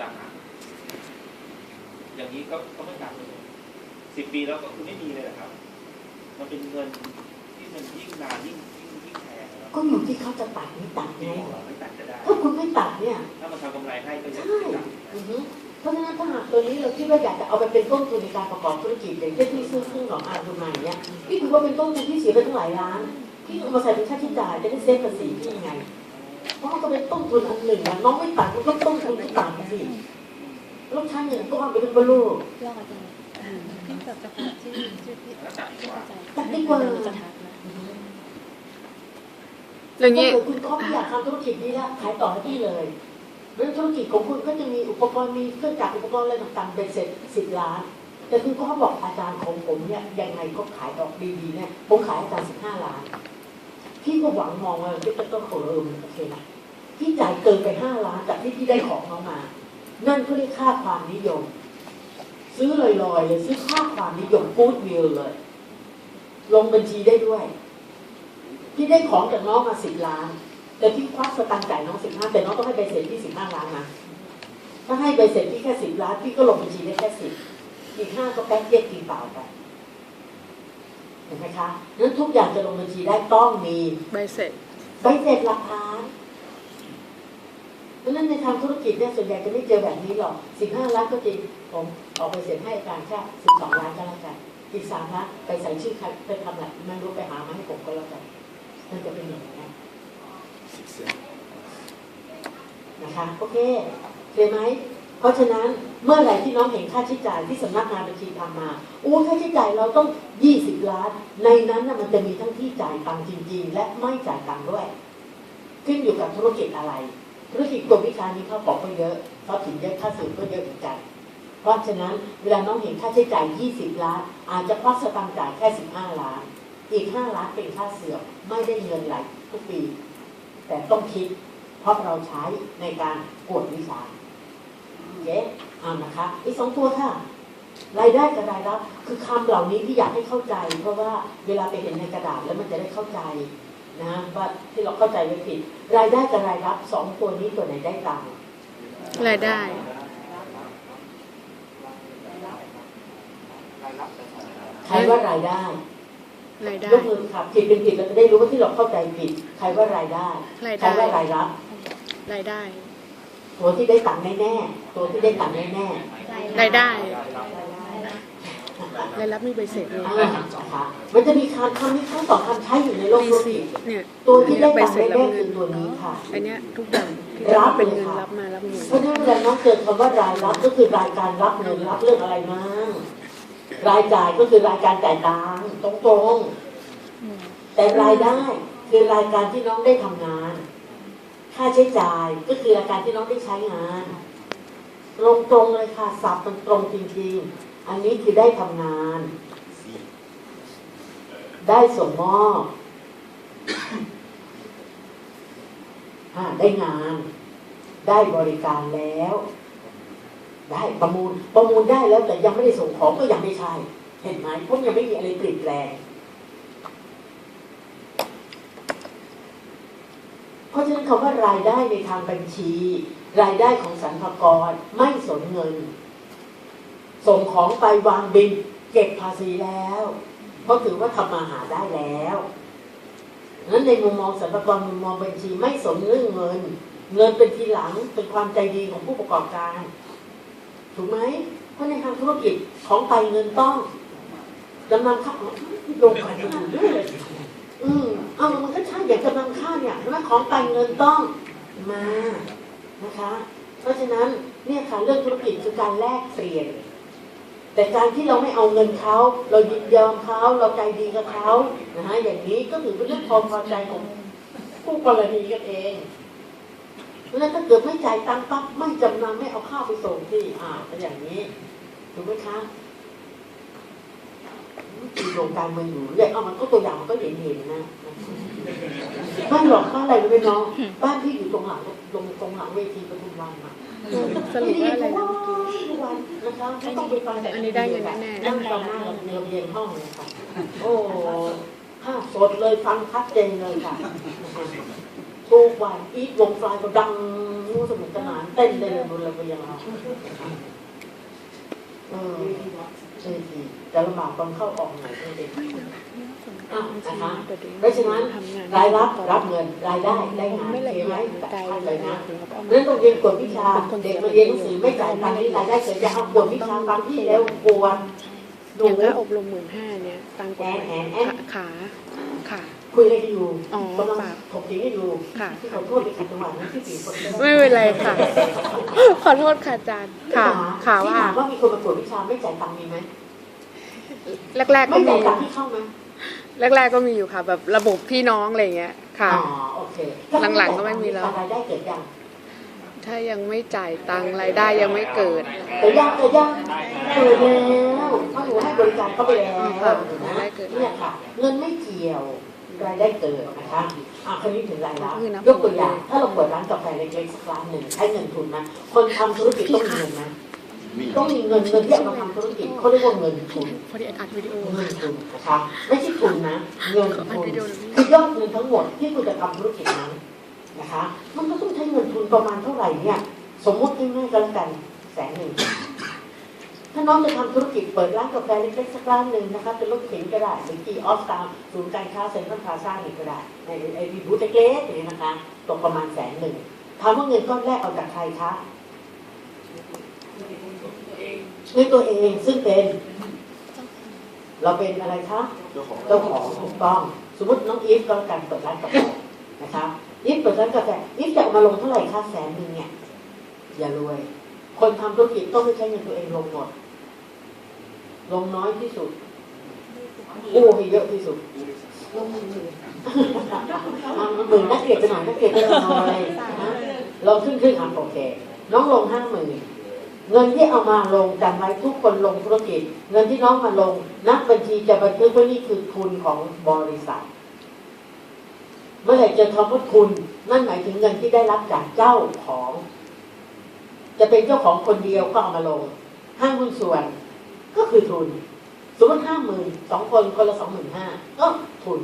ต่างหากอย่างนี้ก็ก็ไม่ต่างเลยสิบปีแล้วก็คือไม่มีเลยเหรอครับ มันเป็นเงินที่มันยิ่งนานยิ่งยิ่งยิ่งแพงแล้วก็อยู่ที่เขาจะตัดไม่ตัดไงไม่ตัดก็ได้ถ้าคุณไม่ตัดเนี่ย ถ้ามันทำกำไรให้ก็จะใช่ไม่ตัดอือฮึเพราะฉะนั้นถ้าหากตัวนี้เราคิดว่าอยากจะเอาไปเป็นต้นทุนในการประกอบธุรกิจอย่างเช่นที่ซื้อเครื่องหลอมอาคุณมาอย่างเงี้ยพี่ถือว่าเป็นต้นทุนที่เสียไปตั้งหลายล้านพี่เอามาใส่เป็นค่าใช้จ่ายจะได้เซฟภาษีพี่ยังไงเพราะ มันก็เป็นต้นทุนอันหนึ่งอะน้องไม่ตัดมันก็ต้นทุนที่ต่ำสิล้วใช้เงินก็เอาไปเป็นบรรลุลอกอาจารย์พี่แบบจะชื่อชื่อพี่แล้วตัดดีกว่าตัดดีกว่าจะทักนะอย่างนี้คุณก็ไม่อยากทำธุรกิจนี้ละขายต่อให้พี่เลยเรื่องธุรกิจของคุณก็จะมีอุปกรณ์มีเครื่องจักรอุปกรณ์อะไรต่างๆเป็นเสร็จสิบล้าน แต่คุณก็บอกอาจารย์ของผมเนี่ยยังไงก็ขายออกดีๆเนี่ยผมขายอาจารย์สิบห้าล้าน พี่ก็หวังมองว่าพี่ต้องโขเออโอเคนะพี่จ่ายเกินไปห้าล้านจากที่พี่ได้ของเขามา นั่นเขาเรียกค่าความนิยม ซื้อลอยๆเลยซื้อค่าความนิยมกู๊ดวิลเลย ลงบัญชีได้ด้วย พี่ได้ของจากน้องมาสิบล้าน แต่พี่ควักสตังค์จ่ายน้องสิบห้าแต่น้องต้องให้ใบเสร็จพี่สิบห้าล้านนะถ้าให้ใบเสร็จพี่แค่สิบล้านพี่ก็ลงบัญชีได้แค่สิบอีกห้าก็แป๊กเย็กกินเปล่าไป เห็นไหมคะนั้นทุกอย่างจะลงบัญชีได้ต้องมีใบเสร็จใบเสร็จหลักฐานเพราะฉะนั้นในทางธุรกิจเนี่ยส่วนใหญ่จะไม่เจอแบบนี้หรอกสิบห้าล้านก็จริงผมออกไปเสร็จให้อาจารย์แค่สิบสองล้านก็แล้วกันอีกสามล้านไปใส่ชื่อใครไปทำอะไรไม่รู้ไปหามาให้ผมก็แล้วกันมันจะเป็นอย่างนี้นนะคะโอเคเคลียร์ไหม เพราะฉะนั้นเมื่อไหร่ที่น้องเห็นค่าใช้จ่ายที่สำนักงานบัญชีทำมาอู้ค่าใช้จ่ายเราต้อง 20 ล้าน ในนั้นนะมันจะมีทั้งที่จ่ายตังจริง ๆ และไม่จ่ายตังด้วย ขึ้นอยู่กับธุรกิจอะไร ธุรกิจกรมวิชานี้เขาบอกก็เยอะเขาถึงเยอะค่าสื่อก็เยอะเหมือนกันเพราะฉะนั้นเวลาน้องเห็นค่าใช้จ่าย 20 ล้าน อาจจะควักสตางค์จ่ายแค่ 15 ล้าน อีก 5 ล้านเป็นค่าเสื่อมไม่ได้เงินไหลทุกปี แต่ต้องคิดเพราะเราใช้ในการกวดวิชา เคเอานะคะ อีกสองตัวค่ะ รายได้กับรายรับ คือคำเหล่านี้ที่อยากให้เข้าใจ เพราะว่าเวลาไปเห็นในกระดาษแล้วมันจะได้เข้าใจนะว่าที่เราเข้าใจไม่ผิด รายได้กับรายรับสองตัวนี้ตัวไหนได้ตังค์รายได้ใครว่ารายได้รายได้ยกมือค่ะผิดเป็นผิดเราจะได้รู้ว่าที่เราเข้าใจผิด ใครว่ารายได้รายใครได้ว่ารายรับ รายได้ ตัวที่ได้ตังค์แน่ๆตัวที่ได้ตังค์แน่รายได้รายรับมีใบเสร็จๆเลยอ่านะคะมันจะมีคำคำนี้ทั้งสองคำใช้อยู่ในโลกมีธุรสิกิจเนี่ยตัวที่ได้ใบตังค์เสร็จรับแน่ๆเงิคืน อตัวนี้ค่ะ อันเนี้ยทุกอย่างที่จะรับเป็นเงินรับมารับเงินเพราะฉะนั้นเวลาน้องเจอคำว่ารายรับก็คือรายการรับเงินรับเรื่องอะไรมางรายจ่ายก็คือรายการจ่ายตังค์ตรงๆแต่รายได้คือรายการที่น้องได้ทำงาน ค่าใช้จ่ายก็คือราการที่น้องได้ใช้งานตรงตรงเลยค่ะสับมันตรงจริงๆ อันนี้คือได้ทำงาน ได้ส่งมอบอ่าได้งาน ได้บริการแล้ว ได้ประมูลประมูลได้แล้วแต่ยังไม่ได้ส่งของก็ยังไม่ใช่ เห็นไหมเพราะยังไม่มีอะไรเปลี่ยนแปลง เพ ราะฉะนั้นคำว่ารายได้ในทางบัญชี รายได้ของสรรพากรไม่สนเงิน ส่งของไปวางบินเก็บภาษีแล้ว เพราะถือว่าทำมาหาได้แล้วนั้นในมุมมองสรรพากรมุมมองบัญชีไม่สนเรื่องเงิน เงินเป็นทีหลังเป็นความใจดีของผู้ประกอบการ ถูกไหมเพราะในทางธุรกิจของไปเงินต้องจำนำข้าวลงไปอยู่ด้วยเลย อืมเอามันก็ใช่อยางจำนำข้าวเนี่ยใช่ไหมของไปเงินต้องมานะคะ เพราะฉะนั้นเนี่ยค่ะเรื่องธุรกิจคือการแลกเปลี่ยน แต่การที่เราไม่เอาเงินเขาเรายินยอมเขาเราใจดีกับเขานะฮะอย่างนี้ก็ถือเป็นเรื่องความพอใจของผู้กรณีกันเองแล้วถ้าเกิดไม่จ่ายตังค์ปั๊บไม่จำนำไม่เอาข้าวไปส่งที่อ่าเป็นอย่างนี้ถูกไหมคะ มีโครงการเมืองอยู่เรื่อยเอามันก็ตัวอย่างมันก็เห็นเห็นๆนะไม่หรอกบ้านอะไรรู้ไหมน้องบ้านพี่อยู่ตรงหลังตรงตรงหลังเวทีปทุมวันอะสรุปว่าอะไรนะทุกวันนะคะต้องไปฟังแต่อันนี้ได้เงินแน่นั่งตรงหน้าเราเรียนห้องเลยค่ะโอ้ภาพสดเลยฟังชัดเจนเลยค่ะทุกวันอีทวงฟลายก็ดังนู่นสนุกสนานเต้นได้เลยบนระเบียงเรา เออใช่สิจะลำบากตอนเข้าออกหน่อยเด็กอะนะคะเพราะฉะนั้นรายรับรับเงินรายได้ได้งานไม่ละเห็เอีนยไหมดแต่ไกลชัดเลเลยยนะนะถึงกับเอาเรื่องต้องเรียนกวดวิชาเด็กมาเรียนหนังสือไม่จ่ายตังค์นี่รายได้เกิดจะเอากวดวิชาฟังที่แล้วกลัวหอนูย่างค่าอบรมหมื่นห้าเนี่ยตามกฎหมายแอนแอนแอนขาขา คุยอะไรกันอยู่อ๋อกำลังเปล่าถกเถียงกันอยู่ค่ะที่ขอโทษในขัดจังหวะนะที่สี่คนไม่เป็นไรค่ะ ขอโทษค่ะอาจารย์ค่ะค่ะที่ว่าถามว่ามีคนมากวดวิชาไม่จ่ายตังค์มีไหมแรกๆก็ไม่มีจ่ายตังค์ที่เข้าไหมแรกๆก็มีอยู่ค่ะ แบบระบบพี่น้องอะไรเงี้ยค่ะอ๋อโอเคหลังๆก็ไม่มีแล้วรายได้เกิดยังถ้ายังไม่จ่ายตังค์รายได้ยังไม่เกิดแต่ยังแต่ยังเกิดแล้วเพราะหนูให้บริการเข้าไปแล้วค่ะนะรายได้เกิดเนี่ยค่ะเงินไม่เกี่ยว รายได้เกิดนะคะอะคราวนี้ถึงรายรับคือนับยกตัวอย่าง ถ้าเราเปิดร้านกาแฟเล็กๆสักร้านหนึ่งใช้เงินทุนนะคนทำธุรกิจต้องมีเงินไหมต้องมีเงินเงินที่เอามาทำธุรกิจเขาเรียกว่าเงินทุนพอดีอัดวิดีโอเงินทุนนะคะไม่ใช่ทุนนะ เงินอัดทุนวิดีโอเลยคือยอดเงินทั้งหมดที่คุณจะทำธุรกิจนั้นนะคะ มันก็ต้องใช้เงินทุนประมาณเท่าไหร่เนี่ย สมมติง่ายๆก็แล้วกันแสนหนึ่ง ถ้าน้องจะทำธุรกิจเปิดร้านกาแฟเล็กๆสักร้านหนึ่งนะคะเป็นรถเข็นก็ได้หรือที่ออฟตามศูนย์การค้าเซ็นทรัลพลาซ่านี่ก็ได้ในไอ้ที่บูธเล็กๆอย่างนี้นะคะตกประมาณแสนหนึ่งถามว่าเงินก้อนแรกเอาจากใครคะเงินตัวเองซึ่งเป็น เราเป็นอะไรคะเจ้าของเจ้าของถูกต้อง สมมติน้องอีฟก็แล้วกันเปิดร้านกาแฟนะคะอีฟเปิดร้านกาแฟอีฟจะเอามาลงเท่าไหร่ค่าแสนหนึ่งเนี่ยอย่ารวย คนทำธุรกิจต้องไม่ใช้เงินตัวเองลงหมด ลงน้อยที่สุดกู้ให้เยอะที่สุดลงหมื่นหมื่นนักเก็บไปหน่อยนักเก็บไปหน่อยนะลงครึ่งครึ่งๆอะโอเคน้องลงห้าหมื่นเงินที่เอามาลงจำไว้ทุกคนลงธุรกิจ เงินที่น้องมาลง นักบัญชีจะบันทึกว่านี่คือทุนของบริษัท เมื่อไหร่เจอคำว่าทุนนั่นหมายถึงเงินที่ได้รับจากเจ้าของ จะเป็นเจ้าของคนเดียวก็เอามาลง ห้างหุ้นส่วน ก็คือทุน สมมติห้าหมื่นสองคนคนละสองหมื่นห้าก็ทุน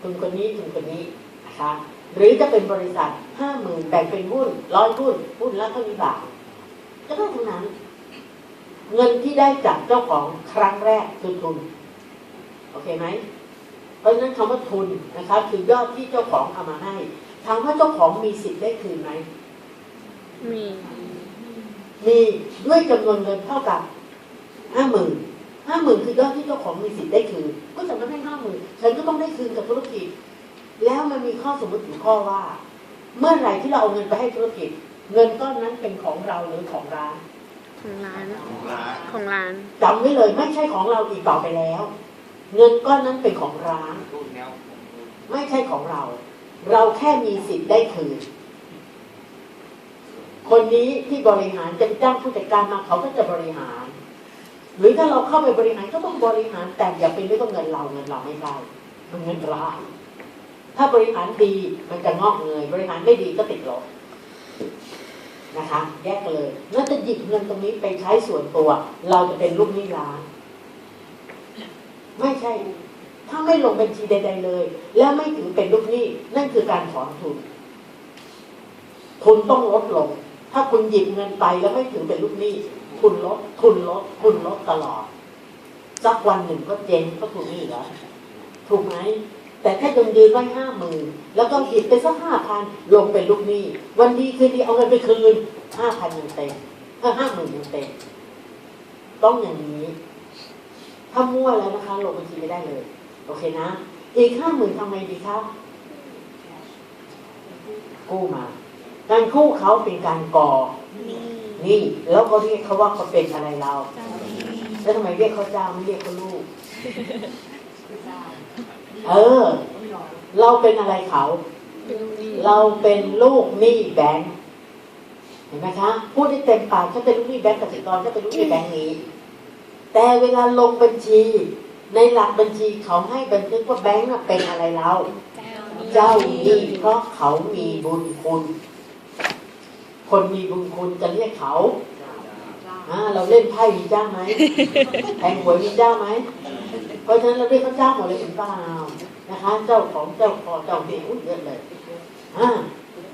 ทุนคนนี้ทุนคนนี้นะคะหรือจะเป็นบริษัทห้าหมื่นแบ่งเป็นหุ้นร้อยหุ้นหุ้นละเท่านี้บาทก็ได้ทั้งนั้น เงินที่ได้จากเจ้าของครั้งแรกคือทุนโอเคไหมเพราะฉะนั้นคำว่าทุนนะคะคือยอดที่เจ้าของเอามาให้ถามว่าเจ้าของมีสิทธิ์ได้คืนไหมมี มีด้วยจำนวนเงินเท่ากับ ห้าหมื่นห้าหมื่นคือยอดที่เจ้าของมีสิทธิ์ได้คืนก็จะมาให้ห้าหมื่นฉันก็ต้องได้คืนกับธุรกิจ แล้วมันมีข้อสมมติอยู่ข้อว่า เมื่อไหร่ที่เราเอาเงินไปให้ธุรกิจ เงินก้อนนั้นเป็นของเราหรือของร้านของร้านของร้านของร้านจำไว้เลยไม่ใช่ของเราอีกต่อไปแล้ว เงินก้อนนั้นเป็นของร้านไม่ใช่ของเรา เราแค่มีสิทธิ์ได้คืน คนนี้ที่บริหารจะจ้างผู้จัดการมาเขาก็จะบริหาร หรือถ้าเราเข้าไปบริหารก็ต้องบริหารแต่อย่าไปนึกว่าเงินเราเงินเราไม่ได้มันเงินเราถ้าบริหารดีมันจะงอกเงยบริหารไม่ดีก็ติดลบนะคะแยกเลยแล้วจะหยิบเงินตรงนี้ไปใช้ส่วนตัว เราจะเป็นลูกหนี้ร้านไม่ใช่ ถ้าไม่ลงบัญชีใด ๆ เลย แล้วไม่ถือเป็นลูกหนี้นั่นคือการถอนทุนทุนต้องลดลง ถ้าคุณหยิบเงินไปแล้วไม่ถือเป็นลูกหนี้ ทุนลดทุนลดทุนลดตลอดสักวันหนึ่งก็เจ๊งก็ถูกหนี้แล้วถูกไหมแต่ถ้ายังยืนไว้ห้าหมื่นแล้วก็หยิบไปสักห้าพันลงเป็นลูกหนี้ วันดีคืนดีเอาเงินไปคืนห้าพันยังเต็มถ้าห้าหมื่นยังเต็มต้องอย่างนี้ ถ้ามั่วแล้วนะคะ ลงบัญชีไม่ได้เลย โอเคนะ อีกห้าหมื่นทำไงดีคะกู้มา การกู้เขาเป็นการก่อ นี่ แล้วก็เรียกเขาว่าเขาเป็นอะไรเรา แล้วทำไมเรียกเขาเจ้าไม่เรียกเขาลูก เออ เราเป็นอะไรเขาเป็นลูกหนี้เราเป็นลูกหนี้แบงค์เห็นไหมคะ พูดได้เต็มปากฉันเป็นลูกหนี้แบงค์กสิกรฉันเป็นลูกหนี้แบงค์นี้ แต่เวลาลงบัญชี ในหลักบัญชีเขาให้บันทึกว่าแบงค์น่ะเป็นอะไรเรา เจ้าหนี้เพราะเขามีบุญคุณ คนมีบุญคุณจะเรียกเขาอ่าเราเล่นไพ่มีเจ้าไหมแทงหวยมีเจ้าไหมเพราะฉะนั้นเราเรียกเขาเจ้าหมดเลยเป็นเปล่านะคะ เจ้าของเจ้าพอเจ้าเมียอุ้ยเยอะเลยอ่า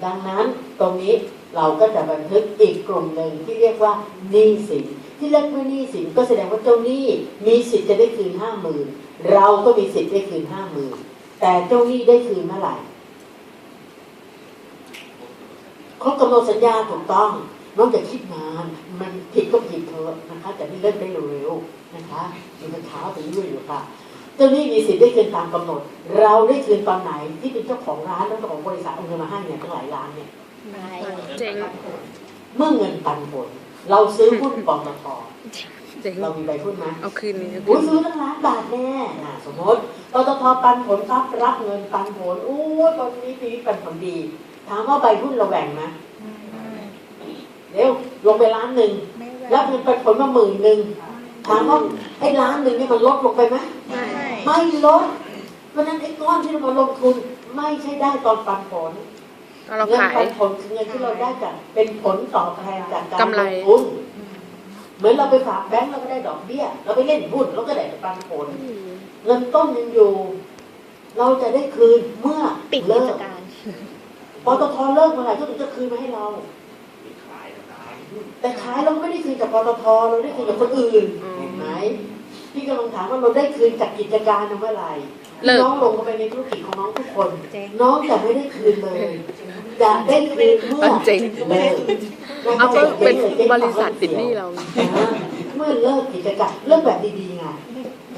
ดังนั้นตรงนี้เราก็จะบันทึกอีกกลุ่มหนึ่งที่เรียกว่าหนี้สินที่เรียกว่าหนี้สินก็แสดงว่าเจ้าหนี้มีสิทธิ์จะได้คืนห้าหมื่นเราก็มีสิทธิ์ได้คืนห้าหมื่นแต่เจ้าหนี้ได้คืนเมื่อไหร่ ครบกำหนดสัญญาถูกต้องน้องจะคิดนานมันผิดก็ผิดเถอะนะคะแต่นี่เล่นได้เร็วๆนะคะมีมันเช้าไปเรื่อยอยู่ค่ะเจ้าหนี้มีสิทธิ์ได้คืนตามกำหนด เราได้คืนตอนไหนที่เป็นเจ้าของร้านแล้วเจ้าของบริษัทเอาเงินมาให้เนี่ยตั้งหลายล้านเนี่ยเจ๋งเมื่อเงินปันผลเราซื้อหุ้นปตทเจ๋งเรามีใบหุ้นไหมเอาคืนนี้เอาคือุ้ยนซื้อตั้งล้านบาทแน่น่ะสมมติปตทปันผลปั๊บรับเงินปันผลอู้ยตอนนี้ปีนี้ปันผลดี ถามว่าใบหุ้นเราแบ่งไหมเดี๋ยวลงไปล้านหนึ่งไม่รับเงินปันผลมาหมื่นหนึ่งถามว่าไอ้ล้านหนึ่งนี่มันลดลงไปไหมไม่ไม่ลด เพราะฉะนั้นไอ้ก้อนที่เรามาลงทุนไม่ใช่ได้ตอนปันผลเอาเราเงินขายปันผลคือเงินที่เราได้จากเป็นผลตอบแทนจากการกำไรลงทุนเหมือนเราไปฝากแบงก์เราก็ได้ดอกเบี้ย เราไปเล่นหุ้นเราก็ได้ปันผล เงินต้นยังอยู่ เราจะได้คืนเมื่อปิดเลิกิจกการ ปตทเลิกเมื่อไหร่ก็ถึงจะคืนมาให้เราขายขายหุ้นแต่ขายเราไม่ได้คืนจากปตทเราได้คืนจากคนอื่นอืมเห็นไหมพี่กำลังถามว่าเราได้คืนจากกิจการเมื่อไหร่เลิกน้องลงเข้าไปในธุรกิจของน้องทุกคนเจ๊งน้องจะไม่ได้คืนเลยจะได้คืนเมื่อตอนเจ๊งเลิกเอาก็เป็นบริษัทติดหนี้เรา เมื่อเลิกกิจการเลิกแบบดีๆไง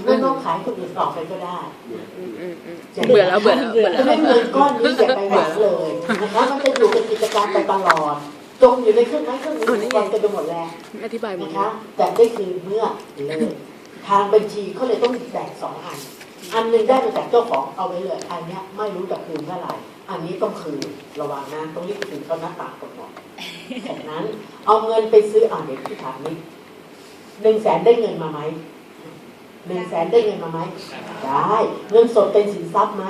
เมื่อน้องขายคนอื่นต่อไปก็ได้อืมอืมอืมเบื่อแล้วเบื่อแล้วเบื่อจะแล้วไม่เงินก้อนนี้อย่าไปหวังเลยนะคะมันจะอยู่กับกิจการไปตลอดจมอยู่ในเครื่องไม้เครื่องมืออุปกรณ์กันไปหมดแล้วอธิบายหมดนะเลคะยแต่ได้คืนเมื่อเลิกทางบัญชีเขาเลยต้องแบ่งสองอัน อันหนึ่งได้มาจากเจ้าของเอาไว้เลย อันเนี้ยไม่รู้จะคืนเมื่อไหร่ อันนี้ต้องคืนระวังนะต้องรีบคืนเขาหน้าตางกฎหมายจากนั้นเอาเงินไปซื้ออ่าเดี๋ยวพี่ถามนิดหนึ่งแสนได้เงินมาไหม หนึ่งแสนได้เงินมาไหมได้ เงินสดเป็นสินทรัพย์ไหม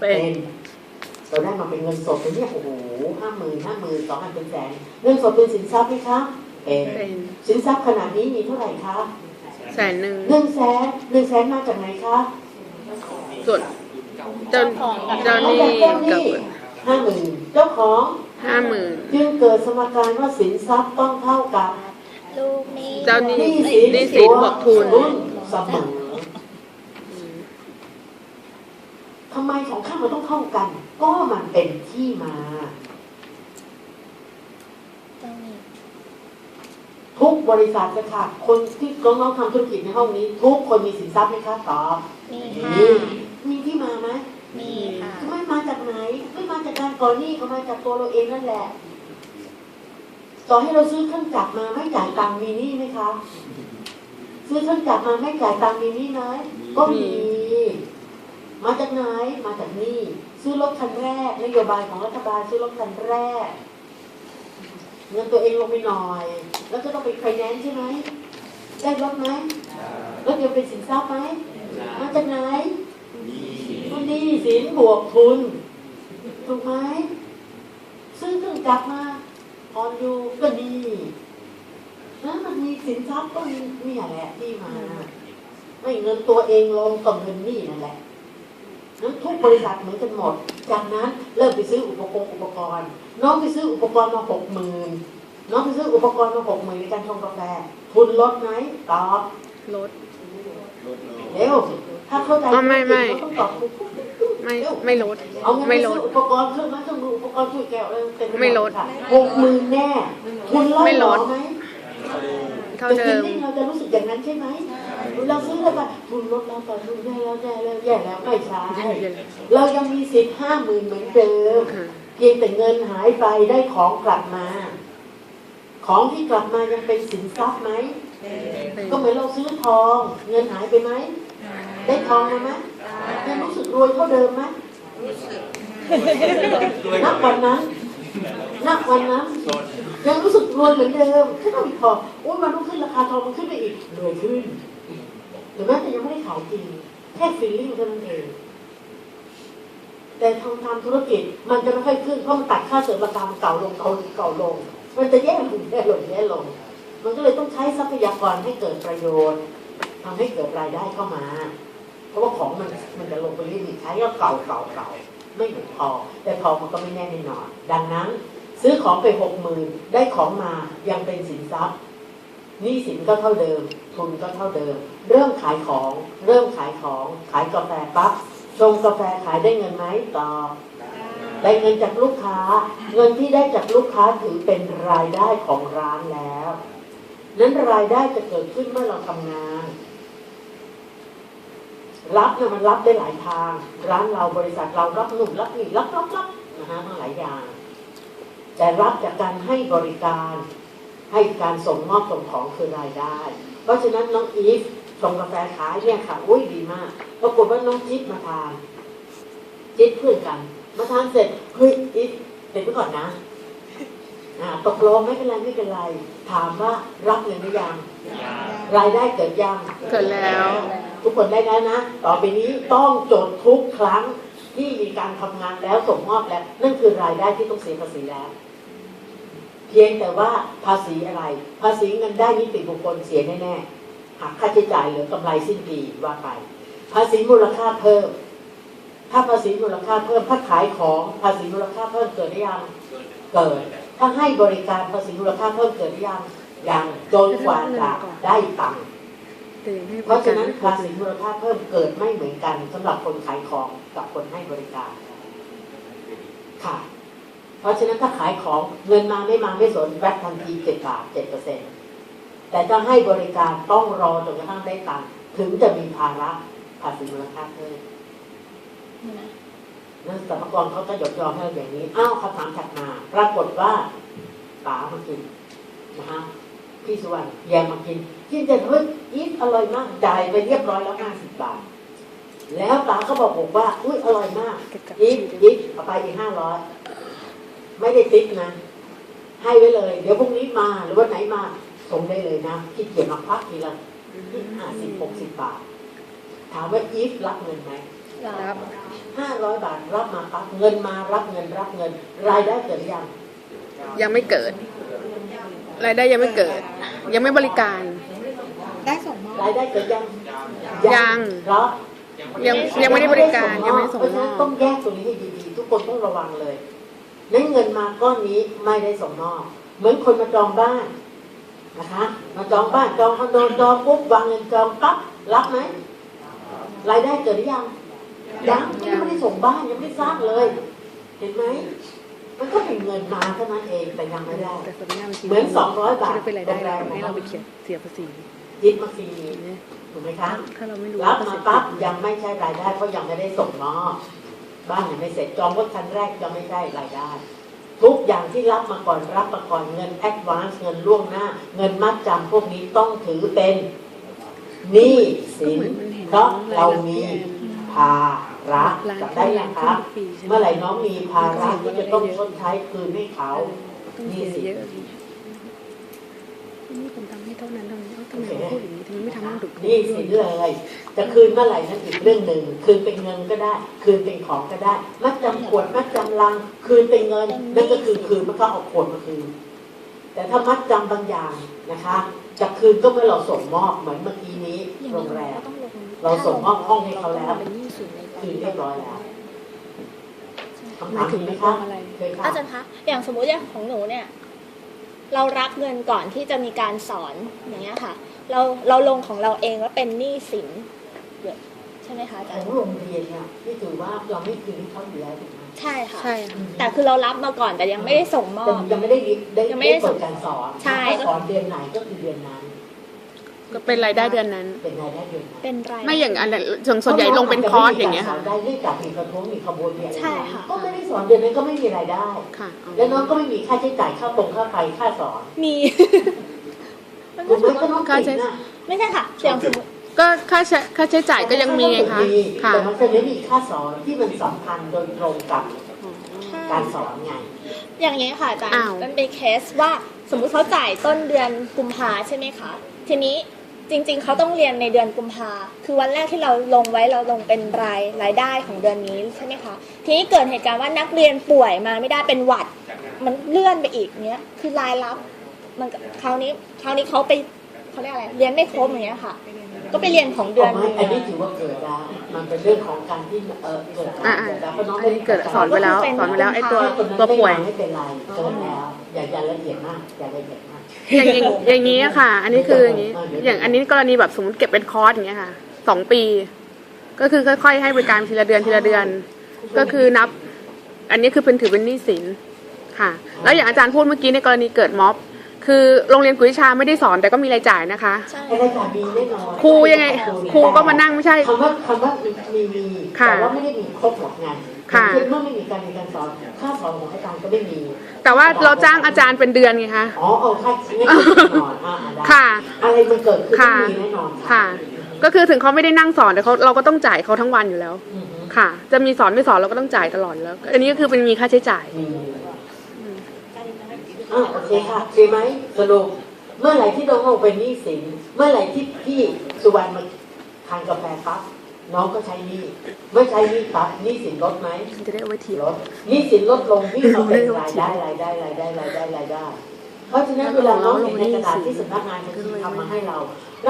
เป็นเราได้มาเป็นเงินสดเป็นเนี่ยโอ้โหห้าหมื่นห้าหมื่นสองพันเป็นแสนเงินสดเป็นสินทรัพย์ไหมคะเป็นเป็นสินทรัพย์ขนาดนี้มีเท่าไหร่คะแสนหนึ่งหนึ่งแสนหนึ่งแสนมาจากไหนคะส่วนเจ้าเจ้าหนี้กับห้าหมื่นเจ้าของห้าหมื่นจึงเกิดสมการว่าสินทรัพย์ต้องเท่ากับลูกนี้เจ้าหนี้หนี้หนี้สินบวกทุน เสมอทำไมของข้ามันต้องเท่ากัน ก็มันเป็นที่มาเจ้านี้ทุกบริษัทเลยค่ะ คนที่น้องๆทำธุรกิจในห้องนี้ ทุกคนมีสินทรัพย์ไหมคะตอบมีมีค่ะมีที่มาไหมมีค่ะไม่มาจากไหน ไม่มาจากการก่อนหนี้เขามาจากตัวเราเองนั่นแหละ ต่อให้เราซื้อเครื่องจักรมาไม่จ่ายตังค์มีหนี้ไหมคะ ซื้อเครื่องจักรมาไม่จ่ายตังค์มีหนี้ไหมก็มี มาจากไหนมาจากหนี้ซื้อรถคันแรก นโยบายของรัฐบาลซื้อรถคันแรก เงินตัวเองลงไปหน่อย แล้วก็ต้องไปไฟแนนซ์ใช่ไหมได้รถไหมรถยนต์เป็นสินทรัพย์ไหมมาจากไหนก็หนี้สินบวกทุนถูกไหมซื้อเครื่องจักรมาออนอยู่ก็หนี้ แล้วมันมีสินทรัพย์ก็มีนี่แหละที่มาไม่เงินตัวเองลงกับเงินหนี้นั่นแหละนั้นทุกบริษัทเหมือนกันหมด จากนั้นเริ่มไปซื้ออุปกรณ์อุปกรณ์ น้องไปซื้ออุปกรณ์มาหกหมื่นน้องไปซื้ออุปกรณ์มาหกหมื่นในการชงกาแฟทุนลดไหมตอบรถเร็วถ้าเข้าใจอ๋อไม่ไม่ต้องตอบถูกไม่ไม่ลดเอาเงินไปไม่ลซื้ดออุปกรณ์เครื่องไม้เครื่องมืออุปกรณ์ช่วยแก้วอะไรเต็มปหไม่ลดค่ะหกหมื่นแน่คุณลดไม่ลดหรอไหม เท่าแต่เดิฟิลมลิ่งเราจะรู้สึกอย่างนั้นใช่ไหมเราซื้อแล้วก็ทุนลดแล้วต่อทุนแย่แล้วแย่แล้วแย่แล้วไม่ใช่เรายังมีสิทธิ์ห้าหมื่นเหมือนเดิมค่ะเพียงแต่เงินหายไปได้ของกลับมา ของที่กลับมายังเป็นสินทรัพย์ไหมเป็นก็เหมือนเราซื้อทอง เงินหายไปไหมได้ทองมาไหมยังรู้สึกรวยเท่าเดิมไหมนับวันนั้นนับวันนั้น ยังรู้สึกรวยเหมือนเดิมแค่ต้องมีทองโอ้ยมันต้องขึ้นราคาทองมันขึ้นไปอีกรวยขึ้นหรือแม้แต่ยังไม่ได้ขายจริงแค่ฟีลลิ่งเท่านั้นเองแต่ทางทำธุรกิจมันจะไม่ค่อยขึ้นเพราะมันตัดค่าเสริมราคามันเก่าลงเก่าลงเก่าลง มันจะแย่ลงแย่ลงแย่ลง มันก็เลยต้องใช้ทรัพยากรให้เกิดประโยชน์ทำให้เกิดรายได้เข้ามา เพราะว่าของมันมันจะลงไปเรื่อยๆใช้ก็เก่าเก่าเก่าไม่เหมือนพอแต่พอมันก็ไม่แน่แน่นอน ดังนั้น ซื้อของไปหกหมื่นได้ของมายังเป็นสินทรัพย์หนี้สินก็เท่าเดิม ทุนก็เท่าเดิม เริ่มขายของ เริ่มขายของ ขายกาแฟปั๊บชงกาแฟขายได้เงินไหมตอบได้เงินจากลูกค้า เงินที่ได้จากลูกค้าถือเป็นรายได้ของร้านแล้ว นั้นรายได้จะเกิดขึ้นเมื่อเราทำงาน รับเนี่ยมันรับได้หลายทาง ร้านเราบริษัทเรารับหนุ่มรับนี่รับรับรับนะฮะมาหลายอย่าง แต่รับจากการให้บริการ ให้การส่งมอบส่งของคือรายได้ เพราะฉะนั้นน้องอีฟส่งกาแฟขายเนี่ยค่ะอุ้ยดีมากปรากฏว่าน้องจิ๊บมาทานจิ๊บเพื่อนกัน มาทานเสร็จเฮ้ยอีฟเด็ดไปก่อนนะอ่าตกลงไม่เป็นไรไม่เป็นไร ถามว่ารับเงินหรือยังรายได้เกิดยังเกิดแล้ว ทุกคนได้แล้วนะ ต่อไปนี้ต้องจดทุกครั้งที่มีการทำงานแล้วส่งมอบแล้ว นั่นคือรายได้ที่ต้องเสียภาษีแล้ว เพียงแต่ว่าภาษีอะไร ภาษีเงินได้นิติบุคคลเสียแน่ๆหักค่าใช้จ่ายเหลือกำไรสิ้นปีว่าไป ภาษีมูลค่าเพิ่ม ถ้าภาษีมูลค่าเพิ่มถ้าขายของภาษีมูลค่าเพิ่มเกิดได้ยังเกิด ถ้าให้บริการภาษีมูลค่าเพิ่มเกิดได้ยังยังจนกว่าจะได้ตังค์เพราะฉะนั้นภาษีมูลค่าเพิ่มเกิดไม่เหมือนกันสำหรับคนขายของกับคนให้บริการค่ะ เพราะฉะนั้นถ้าขายของเงินมาไม่มาไม่สนแวดทันทีเจ็ดบาทเจ็ดเปอร์เซ็นต์แต่ถ้าให้บริการต้องรอจนกระทั่งได้ตังค์ถึงจะมีภาระภาษีมูลค่าเพิ่มนั่นสรรพากรเขาจะยกยอมให้เราอย่างนี้ อ้าวคำถามถัดมา ปรากฏว่าป๋ามากินนะฮะพี่สุวรรณแยมมากินกินเสร็จเฮ้ยอีทอร่อยมากจ่ายไปเรียบร้อยแล้วห้าสิบบาท แล้วป๋าก็บอกผมว่า อุ้ยอร่อยมากเก็บกับอีชีทวิตอีทเอาไปอีกห้าร้อย ไม่ได้ติ๊กนะ ให้ไว้เลย เดี๋ยวพรุ่งนี้มาหรือวันไหนมาส่งได้เลยนะคิดเกียจมาพักทีละห้าสิบหกสิบบาท ถามว่าอีฟรับเงินไหมรับห้าร้อยบาทรับมาปั๊บเงินมารับเงินรับเงิน รายได้เกิดหรือยัง ยังไม่เกิด รายได้ยังไม่เกิด ยังไม่บริการ ได้ส่งมอบรายได้เกิดยังยังเพราะยังยังไม่ได้บริการยังไม่ได้ส่งเพราะมฉะอนั้นต้อบงแยกตรงนี้ให้ดีๆทุกคนต้องระวังเลย นั้นเงินมาก้อนนี้ไม่ได้ส่งมอบเหมือนคนมาจองบ้านนะคะ มาจองบ้านจองคอนโดจองปุ๊บวางเงินจองปั๊บรับไหมรายได้เกิดหรือยังยังยังไม่ได้ส่งบ้านยังไม่ได้สร้างเลย เห็นไหมมันก็เป็นเงินมาเท่านั้นเองแต่ยังไม่ได้แต่สำนักงานบัญชีเหมือน200บาทที่เป็นรายได้เราให้เราไปเขียนเสียภาษียึดมาฟรีเนี่ยถูกไหมคะถ้าเราไม่รู้รับว่มาภษีปั๊บยังไม่ใช่รายได้เพราะยังไม่ได้ส่งมอบ บ้านยังไม่เสร็จจองรถคันแรกยังไม่ได้รายได้ ทุกอย่างที่รับมาก่อนรับมาก่อนเงินแอดวานซ์เงินล่วงหน้า เงินมัดจำพวกนี้ต้องถือเป็นหนี้ก็สินเหมือนมันเห็นเพราะเรามีรายรับภาระร้านจำได้ยังครับปีใช่ไหมเมื่อไหร่น้องมีภาระที่จะต้องชดใช้คืนให้เขาต้องเสียเยอะดินี่ผมทำให้เท่านั้นเท่านี้เอ้าทำไมเขาพูดอย่างนี้ทำไมไม่ทำให้มันถูกหนี่สินเลย จะคืนเมื่อไหร่นั้นอีกเรื่องหนึ่ง คืนเป็นเงินก็ได้ คืนเป็นของก็ได้ มัดจำขวดมัดจำลัง คืนเป็นเงินนั่นก็คือคืนมันก็เอาขวดมาคืน แต่ถ้ามัดจำบางอย่างนะคะจะคืนก็เมื่อเราส่งมอบเหมือนเมื่อกี้นี้โรงแรมเราส่งมอบห้องให้เขาแล้วคืนเรียบร้อยแล้วคำถามถึงไหมคะอะไรเคยค่ะอาจารย์คะอย่างสมมุติอย่างของหนูเนี่ย เรารับเงินก่อนที่จะมีการสอนอย่างเงี้ยค่ะ เราเราลงของเราเองว่าเป็นหนี้สิน เยอะใช่ไหมคะอาขจารองย์โรงเรียนเนี่ยที่ถือว่าเราไม่คืนให้เขาอยู่แล้วถูกไหมใช่ค่ะ ใช่ค่ะ แต่คือเรารับมาก่อนแต่ยังไม่ได้ส่งมอแต่บ ยังไม่ได้ได้ยังไม่ได้เปิดการสอนใช่ ถ้าสอนเดือนไหนก็คือเดือนนั้นก็เป็นรายได้เดือนนั้น เป็นรายได้เดือนนั้นเป็นรายไม่อย่างอันนั้นส่วนส่วนใหญ่ลงเป็นคอร์สอย่างเงี้ยสอค่ะนได้เนื่องจากมีกระทงมีขบวนมีอะไรใช่ค่ะ ก็ไม่ได้สอนเดือนนั้นก็ไม่มีรายได้ ค่ะอ๋อแล้วน้องก็ไม่มีค่าใช้จ่ายค่าตรงค่าไฟค่าสอนมี มันถูก็กไหมก็น้องติดนะ ไม่ใช่ค่ะอย่างสมมติ ก็ค่าใช้ค่าใช้จ่ายก็ยังมีไงคะค่ะ แต่มันจะไม่มีค่าสอนที่มันสัมพันธ์โดยตรงกับอ๋อการสอนไง อย่างนี้ยค่ะอาจารอ้าย์วมันเป็นเคสว่าสมมุติเขาจ่ายต้นเดือนกุมภาใช่ไหมคะ ทีนี้จริง ๆเขาต้องเรียนในเดือนกุมภาคือวันแรกที่เราลงไว้เราลงเป็นรายรายได้ของเดือนนี้ใช่ไหมคะ ทีนี้เกิดเหตุการณ์ว่านักเรียนป่วยมาไม่ได้เป็นหวัด มันเลื่อนไปอีกเนี้ย คือรายรับ มันก็คราวนี้คราวนี้เขาไปเขาเรียกอะไรเรียนไม่ครบอย่างเงี้ยค่ะ ก็ไปเรียนของเดือนไม่อันนี้ถือว่าเกิดแล้วมันเป็นเรื่องของการที่เออเกิดอ่าเกิดแล้วเพราะน้องอันนี้เกิดสอนไปแล้วสอนไปแล้วไอ้ตัวคนนั้นตัวป่วยไม่เป็นไรเกิดแล้วอย่าอย่าละเอียดมากอย่าละเอียดมากอย่างอย่างอย่างนี้อะค่ะ อันนี้คืออย่างนี้ อย่างอันนี้กรณีแบบสมมติเก็บเป็นคอร์สอย่างเงี้ยค่ะสองปี ก็คือค่อย ๆ ให้บริการทีละเดือนทีละเดือน ก็คือนับ อันนี้คือเป็นถือเป็นหนี้สินค่ะ แล้วอย่างอาจารย์พูดเมื่อกี้ในกรณีเกิดม็อบ คือโรงเรียนกุยชาไม่ได้สอนแต่ก็มีรายจ่ายนะคะ ใช่ไอ้รายการมีแน่นอนครูยังไง ครูก็มานั่งไม่ใช่ คำว่าคำว่ามีมีค่ะแต่ว่าไม่ได้มีครบหมดไงค่ะเช่นเมื่อไม่มีการเรียนการสอนค่าสอนของอาจารย์ก็ไม่มีแต่ว่าเราจ้างอาจารย์เป็นเดือนไงคะ อ๋อเอาค่างั้นแน่นอนอ่าได้ค่ะ อะไรมันเกิดขึ้นค่ะต้องมีแน่นอนค่ะ ก็คือถึงเขาไม่ได้นั่งสอนแต่เขาเราก็ต้องจ่ายเขาทั้งวันอยู่แล้ว อือฮึค่ะ จะมีสอนไม่สอนเราก็ต้องจ่ายตลอดแล้ว อันนี้ก็คือเป็นมีค่าใช้จ่าย มี อ่าโอเคค่ะใช่ไหมสรุปเมื่อไหร่ที่น้องลงเป็นหนี้สิน เมื่อไหร่ที่พี่สุวรรณมาทานกาแฟปั๊บน้องก็ใช้หนี้ไม่ใช้หนี้ปั๊บหนี้สินลดไหมจะได้เอาไว้เทียบลดหนี้สินลดลงพี่ก็เป็นรายได้รายได้รายได้รายได้รายได้ เพราะฉะนั้นเวลาน้องเห็นในกระดาษที่สำนักงานบัญชีทำมาให้เรา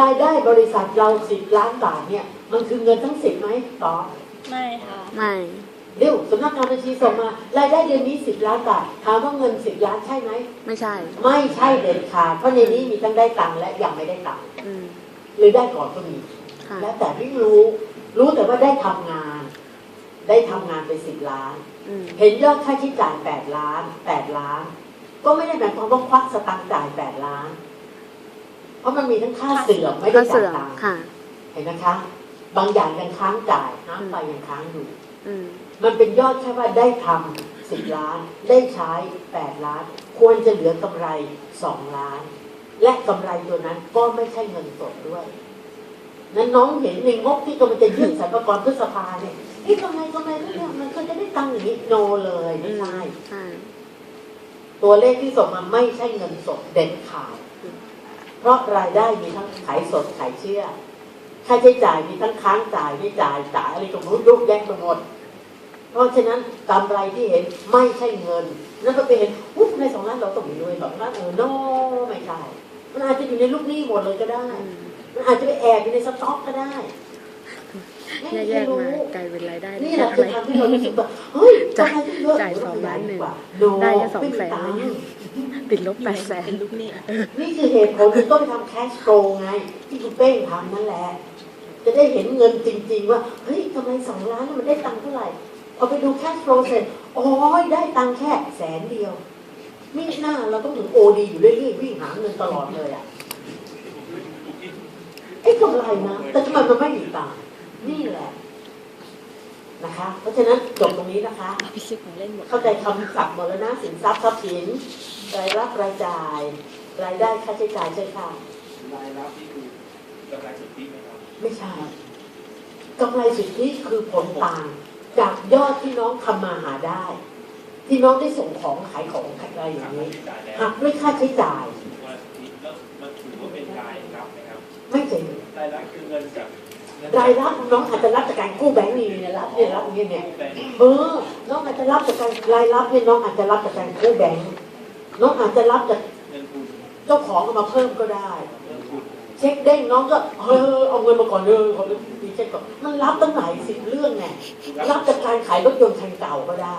รายได้บริษัทเราสิบล้านบาทเนี่ย มันคือเงินทั้งสิบไหมต่อไม่ค่ะไม่ เดี๋ยวสำนักงานบัญชีส่งมารายได้เดือนนี้สิบล้านบาทถามว่าเงินสิบล้านใช่ไหมไม่ใช่ ไม่ใช่เด็ดขาดเพราะในนี้มีทั้งได้ตังค์และยังไม่ได้ตังค์อืม หรือได้ก่อนก็มี ค่ะ แล้วแต่พี่รู้ รู้แต่ว่าได้ทำงาน ได้ทำงานไปสิบล้าน อืม เห็นยอดค่าใช้จ่ายแปดล้านแปดล้าน ก็ไม่ได้หมายความว่าควักสตังค์จ่ายแปดล้าน เพราะมันมีทั้งค่าเสื่อมไม่ได้ก็จ่าเสื่ยอมตังค์ค่ะ เห็นนะคะ บางอย่างยังค้างจ่ายน้ำไฟยังค้างอยู่ อืม มันเป็นยอดแค่ว่าได้ทำสิบล้าน ได้ใช้แปดล้าน ควรจะเหลือกำไรสองล้าน และกำไรตัวนั้นก็ไม่ใช่เงินสดด้วย นั้นน้องเห็นในงบที่กำลังจะยื่นสรรพากรพฤษภาเนี่ยเอ๊ะกำไรกำไรแล้วเนี่ยมันก็จะได้ตังค์อย่างนี้โนเลยไม่ใช่ตัวเลขที่ส่งมาไม่ใช่เงินสดเด็ดขาดเพราะรายได้มีทั้งขายสดขายเชื่อค่าใช้จ่ายมีทั้งค้างจ่ายไม่จ่ายจ่ายอะไรก็ไม่รู้นยุบแยกไปหมด เพราะฉะนั้นกำไรที่เห็นไม่ใช่เงินนั่นก็ไปเห็นอุ๊ยในสองล้านเราต้องมีด้วยสองล้านเออโนไม่ใช่มันอาจจะอยู่ในลูกหนี้หมดเลยก็ได้อืมมันอาจจะไปแอบอยู่ในสต็อกก็ได้ไม่มีแยใครกๆรู้มากลายเป็นรายได้นี่แค่แหละเท่าคือไหร่ทำให้เรารู้สึกว่าเฮ้ยจ่ายกำไรเยอะจ่ายสองล้านหนึ่งโได้แค่สองไม่มีแสนตังค์ติดลบแปดแสนนี่คือเหตุผลที่ต้องไปทำแคชโ w ไง ที่คุณเป้งทำนั่นแหละ จะได้เห็นเงินจริง ๆ ว่า เฮ้ยกำไรสองล้านแล้วมันได้ตังค์เท่าไหร่ พอไปดูแคชโ w เสร็จโอ้ยได้ตังค์แค่แสนเดียวนี่หน้าเราต้องถึงโอดีอยู่เรื่อยๆวิ่งหาเงินตลอดเลยอะไอ้กำไรนะ แต่ทำไมมันไม่มีตังค์นี่แหละ นะคะ เพราะฉะนั้นจบตรงนี้นะคะพี่ซื้อของเล่นหมดเข้าใจคำศัพท์หมดแล้วนะสินทรัพย์ทรัพย์สินรายรับรายจ่าย รายได้ค่าใช้จ่ายใช่ค่ะรายรับนี่คือกำไรสุทธิไหมครับไม่ใช่กำไรสุทธิคือผลต่าง จากยอดที่น้องทำมาหาได้ ที่น้องได้ส่งของขายของขายอะไรอย่างนี้จ่ายแล้วหักด้วยค่าใช้จ่ายวันนี้แล้วมันถือว่าเป็นรายรับไหมครับไม่เจ๋งรายรับคือเงินจากเงินรายรับน้องอาจจะรับจากการกู้แบงก์นี่เนี่ยรับเนี่ยรับเนี่ยเนี่ยแบงค์เออน้องอาจจะรับจากการรายรับเนี่ยน้องอาจจะรับจากการกู้แบงก์น้องอาจจะรับจากเงินทุนเจ้าของเอามาเพิ่มก็ได้ เงินทุนเช็คเด้งน้องก็เฮ้ยเอาเงินมาก่อนเลยขอดีเช็คก่อนมันรับตั้งไหนสิบเรื่องไงรับจากการขายรถยนต์คันเก่าก็ได้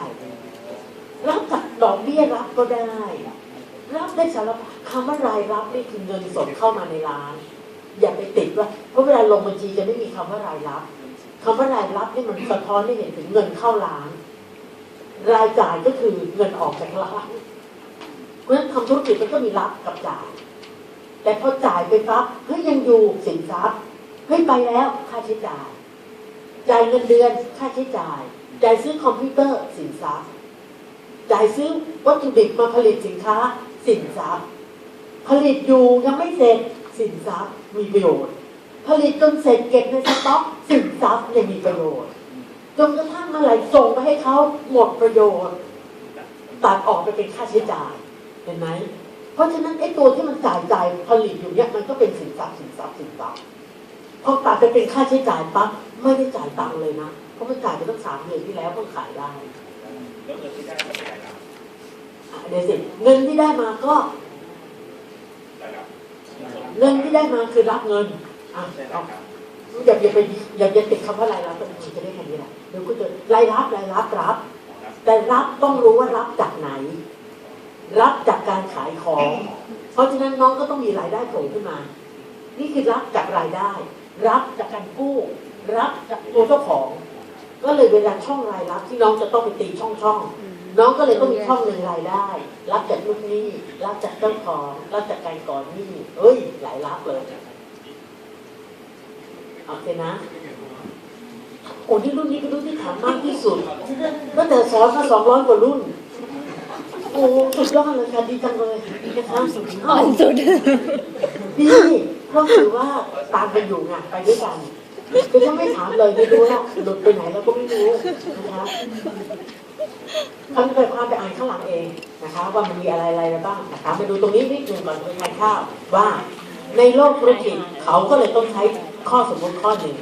รับจากดอกเบี้ยรับก็ได้ รับได้สารพัดคำว่ารายรับนี่คือเงินสดเข้ามาในร้าน อย่าไปติดว่าเพราะเวลาลงบัญชีจะไม่มีคำว่ารายรับคำว่ารายรับนี่มันสะท้อนให้เห็นถึงเงินเข้าร้าน รายจ่ายก็คือเงินออกจากร้านเพราะฉะนั้นทำธุรกิจมันก็มีรับกับจ่าย แต่พอจ่ายไปปั๊บเฮ้ยยังอยู่สินทรัพย์เฮ้ยไปแล้วค่าใช้จ่าย จ่ายเงินเดือนค่าใช้จ่าย จ่ายซื้อคอมพิวเตอร์สินทรัพย์ จ่ายซื้อวัตถุดิบมาผลิตสินค้าสินทรัพย์ ผลิตอยู่ยังไม่เสร็จสินทรัพย์มีประโยชน์ ผลิตจนเสร็จเก็บในสต็อกสินทรัพย์ยังมีประโยชน์จนกระทั่งเมื่อไหร่ส่งไปให้เขาหมดประโยชน์ตัดออกไปเป็นค่าใช้จ่ายเห็นไหม ราะฉะนั้นไอ้ตัวที่มันจ่ายจ่ายผลิตอยู่เนี่ยมันก็เป็นสินทรัพย์สินทรัพย์สินทรัพย์พอตัดไปเป็นค่าใช้จ่ายปั๊บไม่ได้จ่ายตังค์เลยนะเพราะมันจ่ายไปตั้งสามเดือนที่แล้วเพิ่งขายได้แล้วเงินที่ได้มาเป็นรายรับอะเดี๋ยวสิเงินที่ได้มาก็เงินที่ได้มาคือรับเงินอะเอาอย่าอย่าไปอย่าอย่าติดคำว่ารายรับต้องจะได้แค่นี้แหละเดี๋ยวก็จะรายรับรายรับรับ แต่รับต้องรู้ว่ารับจากไหน รับจากการขายของ เพราะฉะนั้นน้องก็ต้องมีรายได้โผล่ขึ้นมา นี่คือรับจากรายได้ รับจากการกู้ รับจากตัวเจ้าของ ก็เลยเวลาช่องรายรับที่น้องจะต้องไปตีช่องช่องๆน้องก็เลยต้องมีช่องหนึ่งรายได้ รับจากลูกหนี้ รับจากเจ้าของ รับจากการก่อนหนี้เอ้ย หลายรับเลยโอเคนะโอ้ที่รุ่นนี้เป็นรุ่นที่ถามมากที่สุดตั้งแต่สอนมาสองร้อยกว่ารุ่น โอ้สุดยอดเลยค่ะดีจังเลยนะคะอ่อนสุดดีเพราะถือว่าตามกันอยู่ไงไปด้วยกันคือถ้าไม่ถามเลยไม่รู้ละหลุดไปไหนเราก็ไม่รู้นะคะคำเกิดความไปอ่านข้างหลังเองนะคะ ว่ามันมีอะไรอะไรบ้างนะคะมาดูตรงนี้นิดนึงก่อนไปทานข้าวว่า ในโลกธุรกิจเขาก็เลยต้องใช้ข้อสมมติข้อหนึ่ง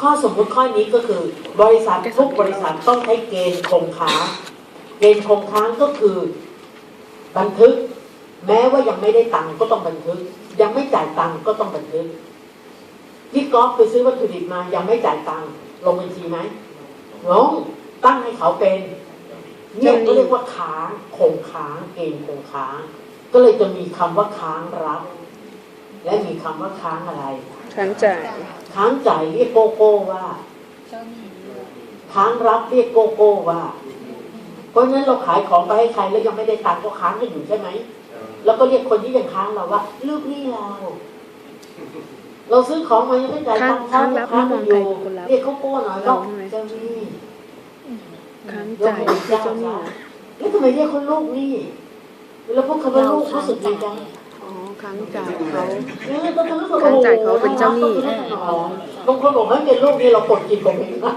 ข้อสมมติข้อนี้ก็คือบริษัททุกบริษัทต้องใช้เกณฑ์คงค้างเกณฑ์คงค้างก็คือ บันทึก แม้ว่ายังไม่ได้ตังค์ก็ต้องบันทึก ยังไม่จ่ายตังค์ก็ต้องบันทึกพี่ก๊อฟไปซื้อวัตถุดิบมายังไม่จ่ายตังค์ลงบัญชีไหมลงตั้งให้เขาเป็นเนี่ยก็เรียกว่าค้างคงค้างเกณฑ์คงค้างก็เลยจะมีคำว่าค้างรับ และมีคำว่าค้างอะไร ค้างจ่ายค้างจ่ายเรียกโกโก้ว่าค้างรับเรียกโกโก้ว่า เพราะฉะนั้นเราขายของไปให้ใครแล้วยังไม่ได้ตังค์ก็ค้างกันอยู่ใช่ไหมแล้วก็เรียกคนที่ยังค้างเราว่าลูกหนี้เราเราซื้อของมายังไม่จ่ายตังค์เขาค้างรับค้างกันอยู่ไม่มองใครเป็นคนรับเรียกเขาโก้หน่อยเราก็ใช่ไหมเจ้าหนี้ค้างจ่ายคือเจ้าหนี้นะแล้วทำไมเรียกเขาลูกหนี้แล้วพวกคำว่าลูกรู้สึกดีจังอ๋อค้างจ่ายเขาเออต้องรู้สึกค้างจ่ายเขาเป็นเจ้าหนี้อ๋อบางคนบอกว่าเป็นลูกนี่เรากดกินกดเองได้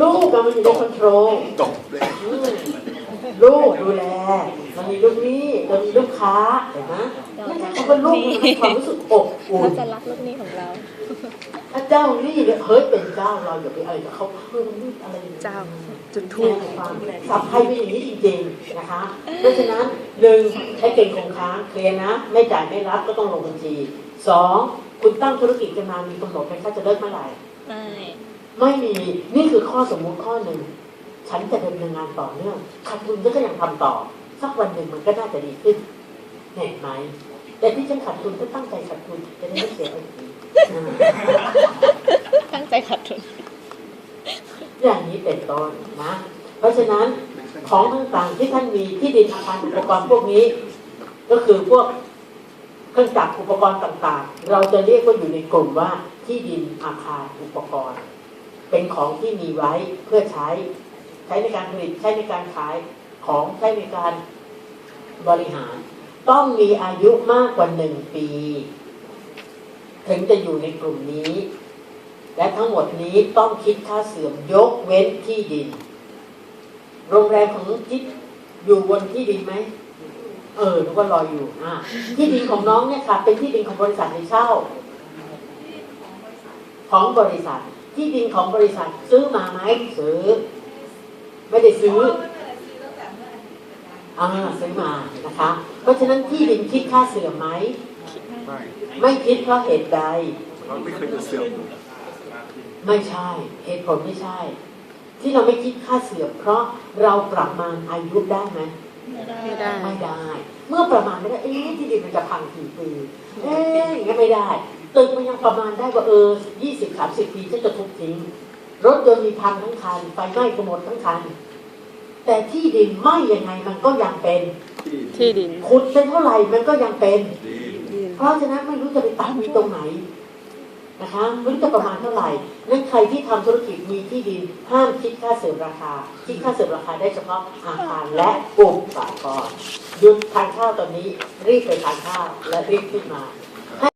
ลูกอะมันอยู่ในคอนโทรลตกเลยอืม ลูกดูแล มันมีลูกหนี้มันมีลูกค้าเห็นไหมไม่ใช่คำว่าลูกมันมีความรู้สึกอบอุ่เขานจะรักลูกหนี้ของเรา ถ้าเจ้าหนี้เนี่ยเฮ้ยเป็นเจ้าเราอย่าไปอะไรกับเขาเพิ่มนิดอะไรอย่งนี้เจ้าจุดทูถูบกความสับไทยเป็นอย่างนี้จริงๆนะคะ เพราะฉะนั้นหนึ่งใช้เกณฑ์คงค้างเคลียร์นะ ไม่จ่ายไม่รับก็ต้องลงบัญชีสองคุณตั้งธุรกิจกันมามีกำหนดไหมคะจะเลิกเมื่อไหร่ไม่ไม่มีนี่คือข้อสมมุติข้อหนึ่ง ฉันจะดำเนินงานต่อเนื่องขาดทุนฉันก็ยังทำต่อ สักวันหนึ่งมันก็น่าจะดีขึ้นเห็นไหม แต่ที่ฉันขาดทุนก็ตั้งใจขาดทุนจะได้ไม่เสียภาษีอ่าตั้งใจขาดทุน อย่างนี้เป็นต้นนะ เพราะฉะนั้นของต่างๆที่ท่านมีที่ดินอาคารอุปกรณ์พวกนี้ ก็คือพวกเครื่องจักรอุปกรณ์ต่างๆ เราจะเรียกว่าอยู่ในกลุ่มว่าที่ดินอาคารอุปกรณ์ เป็นของที่มีไว้เพื่อใช้ ใช้ในการผลิตใช้ในการขายของใช้ในการบริหาร ต้องมีอายุมากกว่าหนึ่งปี ถึงจะอยู่ในกลุ่มนี้ และทั้งหมดนี้ต้องคิดค่าเสื่อมยกเว้นที่ดิน โรงแรมของจิ๊ดอยู่บนที่ดินไหมเออนึกว่าลออยู่อ่าที่ดินของน้องเนี่ยค่ะ เป็นที่ดินของบริษัทในเช่า ของบริษัท ที่ดินของบริษัทซื้อมาไหมซื้อ ไม่ได้ซื้ออ่าซื้อมานะคะ เพราะฉะนั้นที่ดินคิดค่าเสื่อมไหม ไม่ไม่คิดเพราะเหตุใด เราไม่เคยจะเสื่อมไม่ใช่ เหตุผลไม่ใช่ ที่เราไม่คิดค่าเสื่อมเพราะเราประมาณอายุได้ไหมไม่ได้ไม่ได้ไม่ได้เมื่อประมาณไม่ได้เอ๊ะที่ดินมันจะพังกี่ปีเอ๊ะอย่างเงี้ยไม่ได้ตึกมันยังประมาณได้ว่าเออยี่สิบสามสิบปีฉันจะทุบทิ้ง รถยนต์มีพังทั้งคันไฟไหม้ก็หมดทั้งคัน แต่ที่ดินไหม้ยังไงมันก็ยังเป็น ที่ที่ดินขุดเป็นเท่าไหร่มันก็ยังเป็นดีดินเพราะฉะนั้นไม่รู้จะไปตัดมีตรงไหนนะคะไม่รู้จะประมาณเท่าไหร่นั้นใครที่ทำธุรกิจมีที่ดินห้ามคิดค่าเสริมราคา คิดค่าเสริมราคาได้เฉพาะอาคารและกลุ่มสากลหยุดทานข้าวตอนนี้รีบไปทานข้าวและรีบขึ้นมา